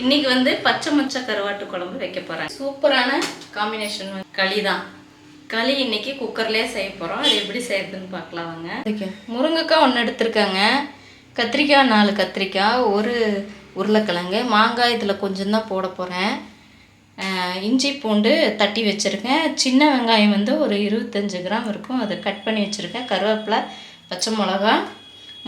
இன்னைக்கு வந்து பச்சை மொச்சை கருவாட்டு குழம்பு வைக்க போகிறேன் சூப்பரான காம்பினேஷன் களி தான். களி இன்னைக்கு குக்கர்லேயே செய்ய போகிறோம் அது எப்படி செய்யறதுன்னு பார்க்கலாம் வாங்க. முருங்கைக்காய் ஒன்று எடுத்திருக்காங்க. கத்திரிக்காய் நாலு கத்திரிக்காய் ஒரு உருளைக்கிழங்கு மாங்காய் இதில் கொஞ்சம் தான் போட போகிறேன் இஞ்சி பூண்டு தட்டி வச்சுருக்கேன். சின்ன வெங்காயம் வந்து ஒரு இருபத்தஞ்சு கிராம் இருக்கும். அதை கட் பண்ணி வச்சுருக்கேன். கருவேப்பிலை பச்சை மிளகா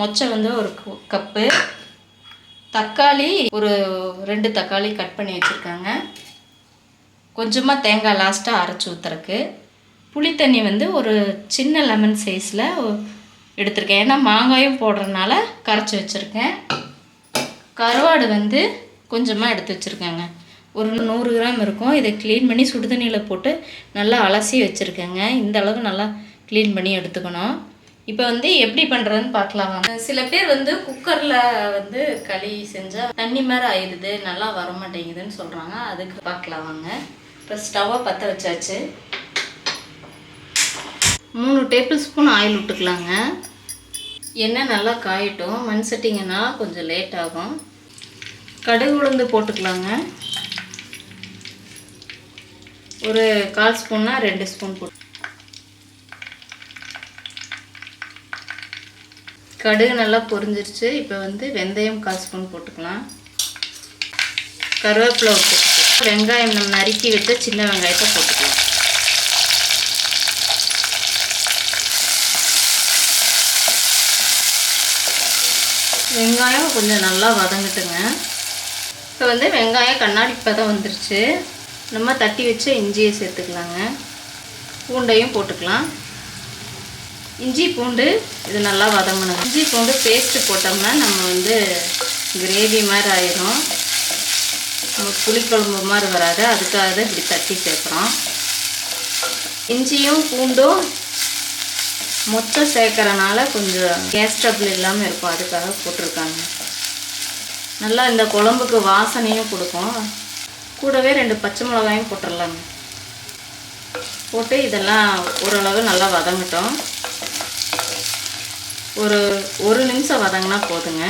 மொச்சை வந்து ஒரு கப்பு. தக்காளி ஒரு ரெண்டு தக்காளி கட் பண்ணி வச்சுருக்காங்க. கொஞ்சமாக தேங்காய் லாஸ்ட்டாக அரைச்சி ஊற்றுறக்கு புளி தண்ணி வந்து ஒரு சின்ன லெமன் சைஸில் எடுத்திருக்கேன். ஏன்னா மாங்காயும் போடுறதுனால கரைச்சி வச்சுருக்கேன். கருவாடு வந்து கொஞ்சமாக எடுத்து வச்சுருக்கேங்க. ஒரு நூறு கிராம் இருக்கும். இதை க்ளீன் பண்ணி சுடுதண்ணியில் போட்டு நல்லா அலசி வச்சுருக்கேங்க. இந்த அளவு நல்லா க்ளீன் பண்ணி எடுத்துக்கணும். இப்போ வந்து எப்படி பண்ணுறதுன்னு பார்க்கலாம் சில பேர் வந்து குக்கரில் வந்து களி செஞ்சால் தண்ணி மாதிரி ஆயிடுது நல்லா வர மாட்டேங்குதுன்னு சொல்கிறாங்க அதுக்கு பார்க்கலாம் வாங்க. இப்போ ஸ்டவ்வை பற்ற வச்சாச்சு. மூணு டேபிள் ஸ்பூன் ஆயில் விட்டுக்கலாங்க. எண்ணெய் நல்லா காயட்டும். மண் சட்டிங்கன்னா கொஞ்சம் லேட் ஆகும். கடுகு உளுந்து போட்டுக்கலாங்க. ஒரு கால் ஸ்பூன்னா ரெண்டு ஸ்பூன் போட்டு கடுகு நல்லா பொரிஞ்சிருச்சு. இப்போ வந்து வெந்தயம் கால் ஸ்பூன் போட்டுக்கலாம். கருவேப்பிலை போட்டுக்கலாம். வெங்காயம் நம்ம நறுக்கி விட்டு சின்ன வெங்காயத்தை போட்டுக்கலாம். வெங்காயம் கொஞ்சம் நல்லா வதங்கட்டுங்க. இப்போ வந்து வெங்காயம் கண்ணாடி பதம் வந்துருச்சு. நம்ம தட்டி வச்ச இஞ்சியை சேர்த்துக்கலாங்க. பூண்டையும் போட்டுக்கலாம். இஞ்சி பூண்டு இது நல்லா வதங்கணும். இஞ்சி பூண்டு பேஸ்ட்டு போட்டோம்னா நம்ம வந்து கிரேவி மாதிரி ஆயிரும். நம்ம புளிக்குழம்பு மாதிரி வராது. அதுக்காக தான் இப்படி தட்டி சேர்க்குறோம். இஞ்சியும் பூண்டும் மொத்தம் சேர்க்கறனால கொஞ்சம் கேஸ் ட்ரபிள் இல்லாமல் இருக்கும். அதுக்காக போட்டிருக்காங்க. நல்லா இந்த குழம்புக்கு வாசனையும் கொடுக்கும். கூடவே ரெண்டு பச்சை மிளகாயும் போட்டுடலாங்க. போட்டு இதெல்லாம் ஓரளவு நல்லா வதங்கட்டும். ஒரு ஒரு நிமிஷம் வதங்கினா போதுங்க.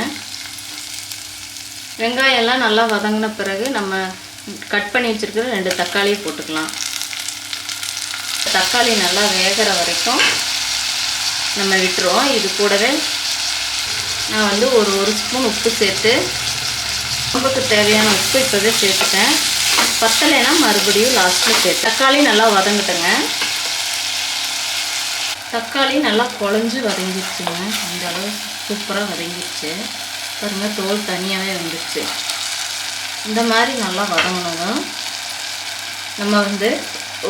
வெங்காயம் எல்லாம் நல்லா வதங்கின பிறகு நம்ம கட் பண்ணி வச்சுருக்கிற ரெண்டு தக்காளி போட்டுக்கலாம். தக்காளி நல்லா வேகிற வரைக்கும் நம்ம விட்டுருவோம். இது கூடவே நான் வந்து ஒரு ஒரு ஸ்பூன் உப்பு சேர்த்து குழம்புக்கு தேவையான உப்பு இப்போவே சேர்த்துட்டேன். பத்தலைன்னா மறுபடியும் லாஸ்ட்டில் சேர்த்து. தக்காளி நல்லா வதங்கிட்டேங்க. தக்காளி நல்லா குழஞ்சி வதங்கிடுச்சுங்க. அந்த அளவு சூப்பராக வதங்கிடுச்சு. பாருங்க தோல் தனியாகவே வந்துடுச்சு. இந்த மாதிரி நல்லா வதங்கணும் நம்ம வந்து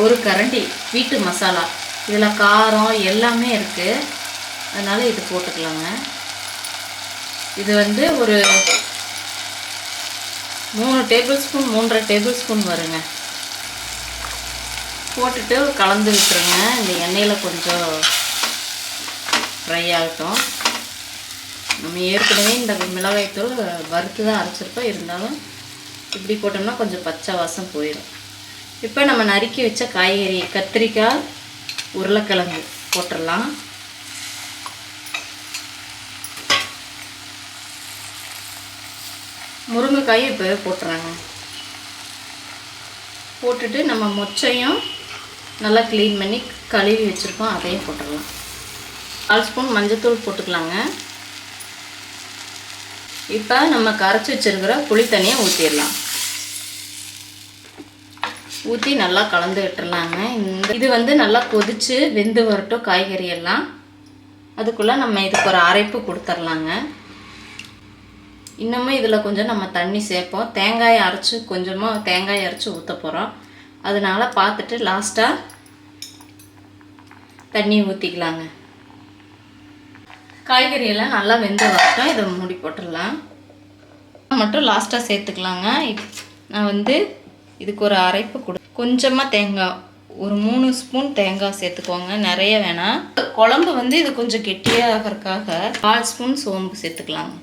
ஒரு கரண்டி வீட்டு மசாலா. இதில் காரம் எல்லாமே இருக்குது அதனால் இது போட்டுக்கலாங்க. இது வந்து ஒரு மூணு டேபிள் ஸ்பூன் மூன்றரை டேபிள் ஸ்பூன் வருங்க. போட்டுட்டு கலந்து விட்டுருங்க. இந்த எண்ணெயில் கொஞ்சம் ஃப்ரை ஆகட்டும். நம்ம ஏற்கனவே இந்த மிளகாய்த்தூள் வறுத்து தான் அரைச்சிருப்போம். இருந்தாலும் இப்படி போட்டோம்னா கொஞ்சம் பச்சை வாசம் போயிடும். இப்போ நம்ம நறுக்கி வச்ச காய்கறி கத்திரிக்காய் உருளைக்கிழங்கு போட்டுடலாம். முருங்கைக்காயும் இப்போவே போட்டுறாங்க. போட்டுட்டு நம்ம மொச்சையும் நல்லா க்ளீன் பண்ணி கழுவி வச்சுருக்கோம். அதையும் போட்டுடலாம் கால் ஸ்பூன் மஞ்சத்தூள் போட்டுக்கலாங்க. இப்போ நம்ம கரைச்சி வச்சிருக்கிற புளி தண்ணியை ஊற்றிடலாம் ஊற்றி நல்லா கலந்து விட்டுறலாங்க. இந்த இது வந்து நல்லா கொதித்து வெந்து வரட்டும் காய்கறி எல்லாம். அதுக்குள்ளே நம்ம இதுக்கு ஒரு அரைப்பு கொடுத்துர்லாங்க இன்னமும் இதில் கொஞ்சம் நம்ம தண்ணி சேர்ப்போம். தேங்காயை அரைச்சி கொஞ்சமாக தேங்காய் அரைச்சி ஊற்ற போகிறோம் அதனால் பார்த்துட்டு லாஸ்ட்டாக தண்ணி ஊற்றிக்கலாங்க காய்கறியெல்லாம் நல்லா வெந்து வரட்டும். இதை மூடி போட்டுடலாம். மட்டும் லாஸ்ட்டாக சேர்த்துக்கலாங்க. இப்- நான் வந்து இதுக்கு ஒரு அரைப்பு கொடு கொஞ்சமாக தேங்காய் ஒரு மூணு ஸ்பூன் தேங்காய் சேர்த்துக்கோங்க. நிறைய வேணாம். குழம்பு வந்து இது கொஞ்சம் கெட்டியாகிறதுக்காக கால் ஸ்பூன் சோம்பு சேர்த்துக்கலாங்க.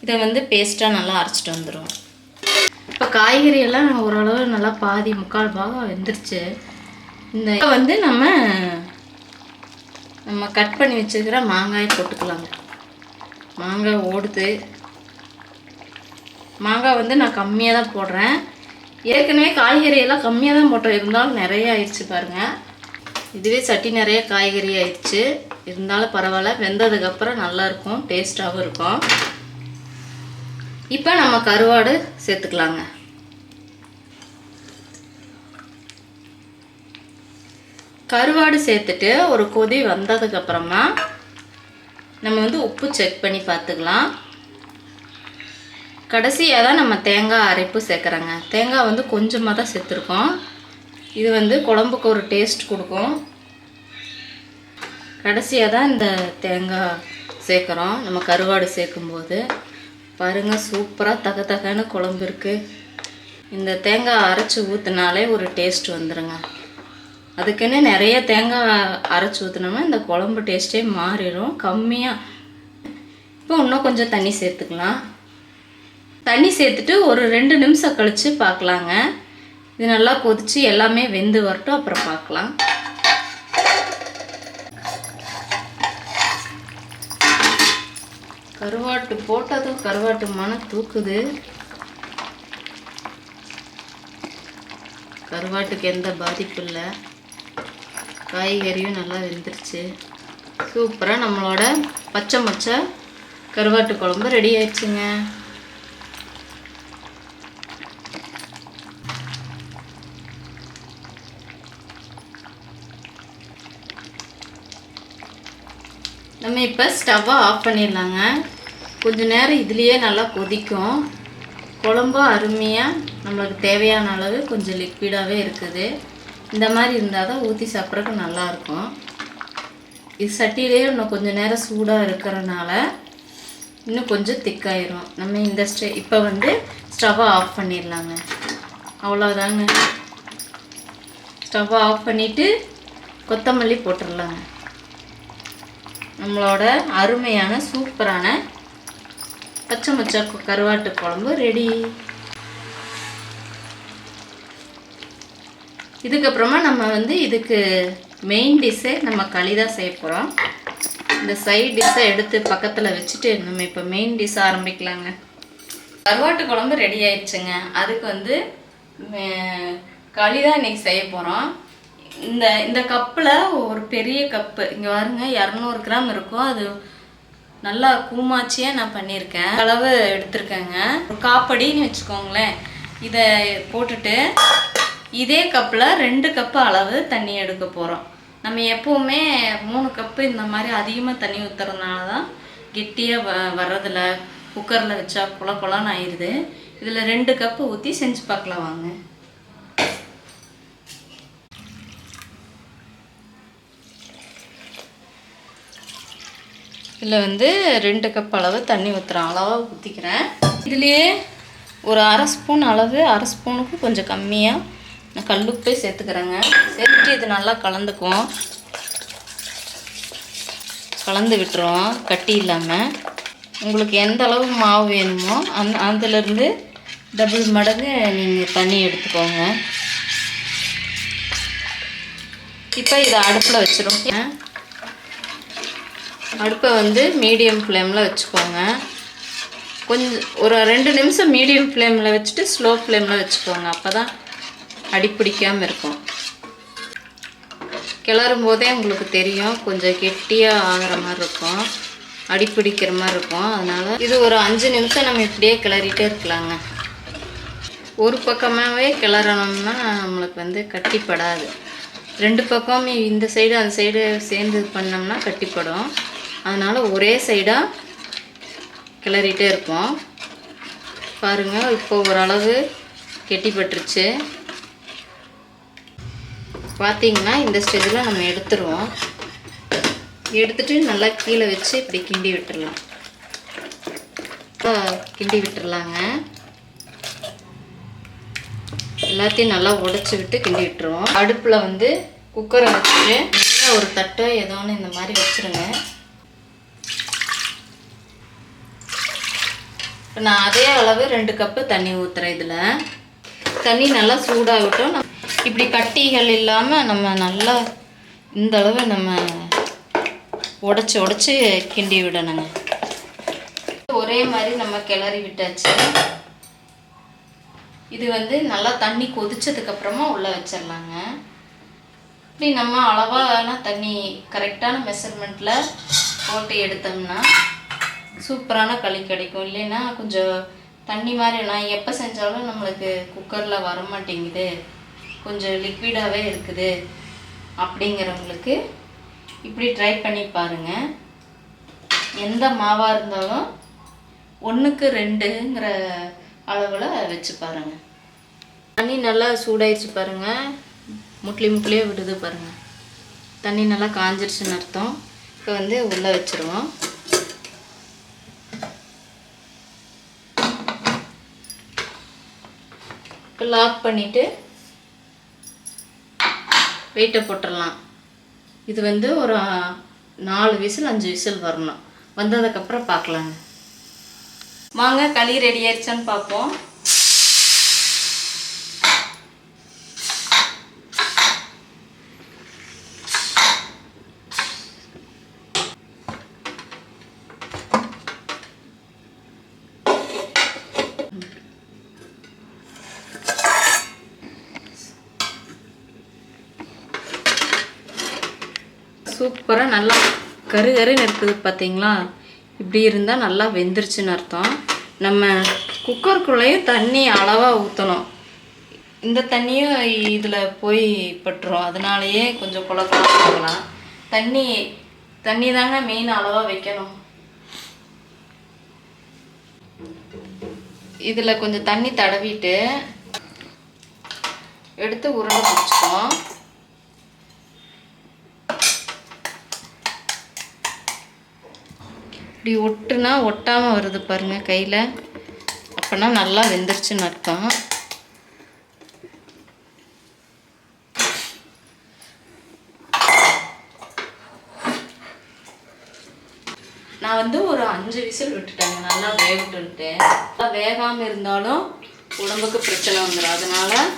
இதை வந்து பேஸ்ட்டாக நல்லா அரைச்சிட்டு வந்துடும் காய்கறியெல்லாம் காய்கறி எல்லாம் ஓரளவு நல்லா பாதி முக்கால் பாகம் வெந்துருச்சு. இந்த வந்து நம்ம நம்ம கட் பண்ணி வச்சுருக்கிற மாங்காய் போட்டுக்கலாங்க. மாங்காய் ஓடுது. மாங்காய் வந்து நான் கம்மியாக தான் போடுறேன். ஏற்கனவே காய்கறி எல்லாம் கம்மியாக தான் போட்டோம். இருந்தாலும் நிறைய ஆயிடுச்சு பாருங்கள் இதுவே சட்டி நிறைய காய்கறி ஆயிடுச்சு. இருந்தாலும் பரவாயில்ல. வெந்ததுக்கப்புறம் நல்லாயிருக்கும் டேஸ்ட்டாகவும் இருக்கும். இப்போ நம்ம கருவாடு சேர்த்துக்கலாங்க. கருவாடு சேர்த்துட்டு ஒரு கொதி வந்ததுக்கப்புறமா நம்ம வந்து உப்பு செக் பண்ணி பார்த்துக்கலாம். கடைசியாக தான் நம்ம தேங்காய் அரைப்பு சேர்க்குறோங்க. தேங்காய் வந்து கொஞ்சமாக தான் சேர்த்துருக்கோம். இது வந்து குழம்புக்கு ஒரு டேஸ்ட் கொடுக்கும். கடைசியாக தான் இந்த தேங்காய் சேர்க்குறோம். நம்ம கருவாடு சேர்க்கும்போது. பாருங்கள் சூப்பராக தக தகன்னு குழம்பு இருக்குது இந்த தேங்காய் அரைச்சி ஊற்றுனாலே ஒரு டேஸ்ட் வந்துடுங்க அதுக்குன்னு நிறைய தேங்காய் அரைச்சி ஊற்றினோம்னா இந்த குழம்பு டேஸ்ட்டே மாறிடும் கம்மியாக இப்போ இன்னும் கொஞ்சம் தண்ணி சேர்த்துக்கலாம். தண்ணி சேர்த்துட்டு ஒரு ரெண்டு நிமிஷம் கழித்து பார்க்கலாங்க. இது நல்லா கொதித்து எல்லாமே வெந்து வரட்டும் அப்புறம் பார்க்கலாம். கருவாட்டு போட்டதும் கருவாட்டு மனம் தூக்குது. கருவாட்டுக்கு எந்த பாதிப்பும் இல்லை. காய்கறியும் நல்லா வெந்துருச்சு. சூப்பராக நம்மளோட பச்சை மொச்சை கருவாட்டு குழம்பு ரெடி ஆயிடுச்சுங்க. நம்ம இப்போ ஸ்டவ்வை ஆஃப் பண்ணிடலாங்க. கொஞ்ச நேரம் இதுலேயே நல்லா கொதிக்கும். குழம்பும் அருமையாக நம்மளுக்கு தேவையான அளவு கொஞ்சம் லிக்விடாகவே இருக்குது. இந்த மாதிரி இருந்தால் தான் ஊற்றி சாப்பிட்றதுக்கு நல்லாயிருக்கும். இது சட்டியிலே இன்னும் கொஞ்சம் நேரம் சூடாக இருக்கிறனால இன்னும் கொஞ்சம் திக்காயிரும். நம்ம இந்த ஸ்டே இப்போ வந்து ஸ்டவ்வை ஆஃப் பண்ணிடலாங்க. அவ்வளோதாங்க ஸ்டவ்வை ஆஃப் பண்ணிவிட்டு கொத்தமல்லி போட்டுடலாங்க. நம்மளோட அருமையான சூப்பரான பச்சை மொச்சா கருவாட்டு குழம்பு ரெடி இதுக்கப்புறமா நம்ம வந்து இதுக்கு மெயின் டிஷ்ஷே நம்ம களி தான் செய்ய போகிறோம் இந்த சைட் டிஷ்ஷை எடுத்து பக்கத்தில் வச்சுட்டு நம்ம இப்போ மெயின் டிஷ் ஆரம்பிக்கலாங்க. கருவாட்டு குழம்பு ரெடி ஆயிடுச்சுங்க. அதுக்கு வந்து களி தான் இன்னைக்கு செய்ய போகிறோம் இந்த இந்த கப்பில் ஒரு பெரிய கப்பு. இங்கே பாருங்க இரநூறு கிராம் இருக்கும். அது நல்லா கூமாச்சியாக நான் பண்ணியிருக்கேன். அளவு எடுத்திருக்கேங்க. ஒரு காப்படின்னு வச்சுக்கோங்களேன். இதை போட்டுட்டு இதே கப்பில் ரெண்டு கப்பு அளவு தண்ணி எடுக்க போகிறோம் நம்ம எப்போவுமே மூணு கப்பு இந்த மாதிரி அதிகமாக தண்ணி ஊற்றுறதுனால தான் கெட்டியாக வ வர்றதில்ல குக்கரில் வச்சா குல குலன்னு ஆயிடுது இதில் ரெண்டு கப்பு ஊற்றி செஞ்சு பார்க்கலாம் வாங்க. இதில் வந்து ரெண்டு கப் அளவு தண்ணி ஊற்றுறேன் அளவாக ஊற்றிக்கிறேன் இதுலேயே ஒரு அரை ஸ்பூன் அளவு அரை ஸ்பூனுக்கு கொஞ்சம் கம்மியாக நான் கல்லுப்பே சேர்த்துக்கிறேங்க. சேர்த்துட்டு இது நல்லா கலந்துக்குவோம் கலந்து விட்டுருவோம் கட்டி இல்லாமல் உங்களுக்கு எந்த அளவு மாவு வேணுமோ அந் அதுலேருந்து டபுள் மடங்கு நீங்கள் தண்ணி எடுத்துக்கோங்க. இப்போ இதை அடுப்பில் வச்சுருவோம் அடுப்பை வந்து மீடியம் ஃப்ளேமில் வச்சுக்கோங்க. கொஞ்சம் ஒரு ரெண்டு நிமிஷம் மீடியம் ஃப்ளேமில் வச்சுட்டு ஸ்லோ ஃப்ளேமில் வச்சுக்கோங்க. அப்போ தான் அடிப்பிடிக்காமல் இருக்கும். கிளறும் போதே உங்களுக்கு தெரியும் கொஞ்சம் கெட்டியாக ஆகிற மாதிரி இருக்கும் அடிப்பிடிக்கிற மாதிரி இருக்கும். அதனால் இது ஒரு அஞ்சு நிமிஷம் நம்ம இப்படியே கிளறிட்டே இருக்கலாங்க. ஒரு பக்கமாகவே கிளறணும்னா நம்மளுக்கு வந்து கட்டிப்படாது. ரெண்டு பக்கமும் இந்த சைடு அந்த சைடு சேர்ந்து பண்ணோம்னா கட்டிப்படும். அதனால் ஒரே சைடாக கிளறிட்டே இருப்போம் பாருங்கள் இப்போ ஓரளவு கெட்டிப்பட்டுருச்சு. பார்த்தீங்கன்னா இந்த ஸ்டேஜில் நம்ம எடுத்துருவோம். எடுத்துட்டு நல்லா கீழே வச்சு இப்படி கிண்டி விட்டுடலாம் கிண்டி விட்டுடலாங்க எல்லாத்தையும் நல்லா உடச்சி விட்டு கிண்டி விட்டுருவோம். அடுப்பில் வந்து குக்கரை வச்சுட்டு நல்லா ஒரு தட்டை ஏதோ ஒன்று இந்த மாதிரி வச்சுருங்க. இப்போ நான் அதே அளவு ரெண்டு கப்பு தண்ணி ஊற்றுறேன் இதில். தண்ணி நல்லா சூடாகட்டும். இப்படி கட்டிகள் இல்லாமல் நம்ம நல்லா இந்த அளவு நம்ம உடச்சி உடச்சி கிண்டி விடணுங்க. ஒரே மாதிரி நம்ம கிளறி விட்டாச்சு. இது வந்து நல்லா தண்ணி கொதிச்சதுக்கப்புறமா உள்ளே வச்சிடலாங்க. இப்படி நம்ம அளவான தண்ணி கரெக்டான மெஷர்மெண்ட்டில் போட்டு எடுத்தோம்னா சூப்பரான களி கிடைக்கும். இல்லைன்னா கொஞ்சம் தண்ணி மாதிரி நான் எப்போ செஞ்சாலும் நம்மளுக்கு குக்கரில் வர மாட்டேங்குது கொஞ்சம் லிக்விடாகவே இருக்குது அப்படிங்கிறவங்களுக்கு இப்படி ட்ரை பண்ணி பாருங்கள் எந்த மாவாக இருந்தாலும் ஒன்றுக்கு ரெண்டுங்கிற அளவில் வச்சு பாருங்கள் தண்ணி நல்லா சூடாயிடுச்சு பாருங்கள் முட்லி முட்லியே விடுது பாருங்கள் தண்ணி நல்லா காஞ்சிருச்சுன்னு அர்த்தம். இப்போ வந்து உள்ளே வச்சுருவோம். இப்போ லாக் பண்ணிவிட்டு வெயிட்டை போட்டுடலாம் இது வந்து ஒரு நாலு விசில் அஞ்சு விசில் வரணும். வந்ததுக்கப்புறம் பார்க்கலாங்க. வாங்க களி ரெடி ஆயிடுச்சான்னு பார்ப்போம் சூப்பராக நல்லா கரு கருன்னு இருக்குது பார்த்தீங்களா? இப்படி இருந்தால் நல்லா வெந்துருச்சுன்னு அர்த்தம். நம்ம குக்கருக்குள்ளேயும் தண்ணி அளவாக ஊற்றணும் இந்த தண்ணியும் இதில் போய் பட்டுரும். அதனாலேயே கொஞ்சம் குழ குழப்பலாம் தண்ணி தண்ணி தாங்க மெயின் அளவாக வைக்கணும். இதில் கொஞ்சம் தண்ணி தடவிட்டு எடுத்து உருண்டை பிடிச்சிப்போம் இப்படி ஒட்டுனா ஒட்டாமல் வருது பாருங்கள் கையில். அப்போனா நல்லா வெந்துருச்சுன்னு அர்த்தம். நான் வந்து ஒரு அஞ்சு விசில் விட்டுட்டேங்க நல்லா வேகட்டுன்ட்டு. நல்லா வேகாமல் இருந்தாலும் உடம்புக்கு பிரச்சனை வந்துடும் அதனால்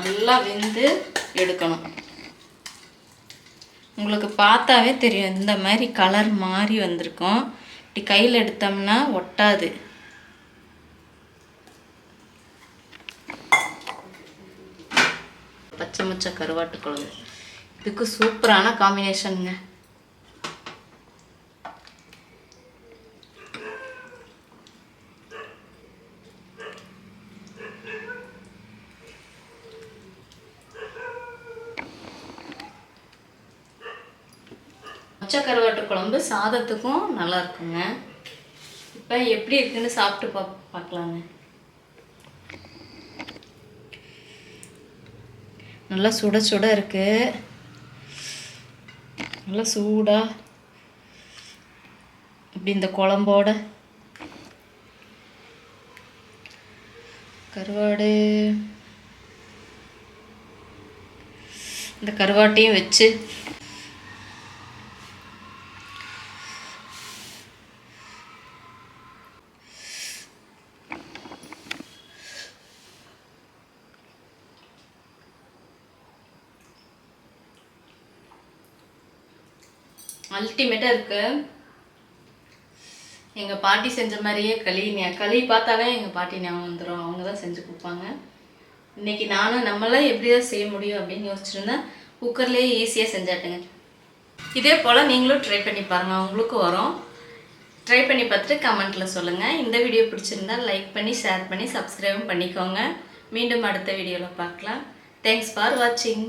நல்லா வெந்து எடுக்கணும். உங்களுக்கு பார்த்தாவே தெரியும். இந்த மாதிரி கலர் மாறி வந்திருக்கும். இப்படி கையில் எடுத்தோம்னா ஒட்டாது. பச்சை மச்சை கருவாட்டு குழம்பு. இதுக்கு சூப்பரான காம்பினேஷனுங்க பச்சை கருவாட்டு குழம்பு சாதத்துக்கும் நல்லா இருக்குங்க. இப்போ எப்படி இருக்குன்னு சாப்பிட்டு பா பார்க்கலாங்க. நல்லா சுட சுட இருக்கு. நல்லா சூடாக இப்படி இந்த குழம்போட கருவாடு இந்த கருவாட்டையும் வச்சு இருக்கு. எங்கள் பாட்டி செஞ்ச மாதிரியே களி களி பார்த்தாலே எங்கள் பாட்டி ஞாபகம் வந்துடும் அவங்க தான் செஞ்சு கொடுப்பாங்க. இன்னைக்கு நானும் நம்மளாம் எப்படி தான் செய்ய முடியும் அப்படின்னு யோசிச்சிருந்தேன் குக்கர்லேயே ஈஸியாக செஞ்சாட்டுங்க. இதே போல் நீங்களும் ட்ரை பண்ணி பாருங்கள் உங்களுக்கும் வரும். ட்ரை பண்ணி பார்த்துட்டு கமெண்ட்டில் சொல்லுங்கள் இந்த வீடியோ பிடிச்சிருந்தா லைக் பண்ணி ஷேர் பண்ணி சப்ஸ்கிரைபும் பண்ணிக்கோங்க. மீண்டும் அடுத்த வீடியோவில் பார்க்கலாம். தேங்க்ஸ் ஃபார் வாட்சிங்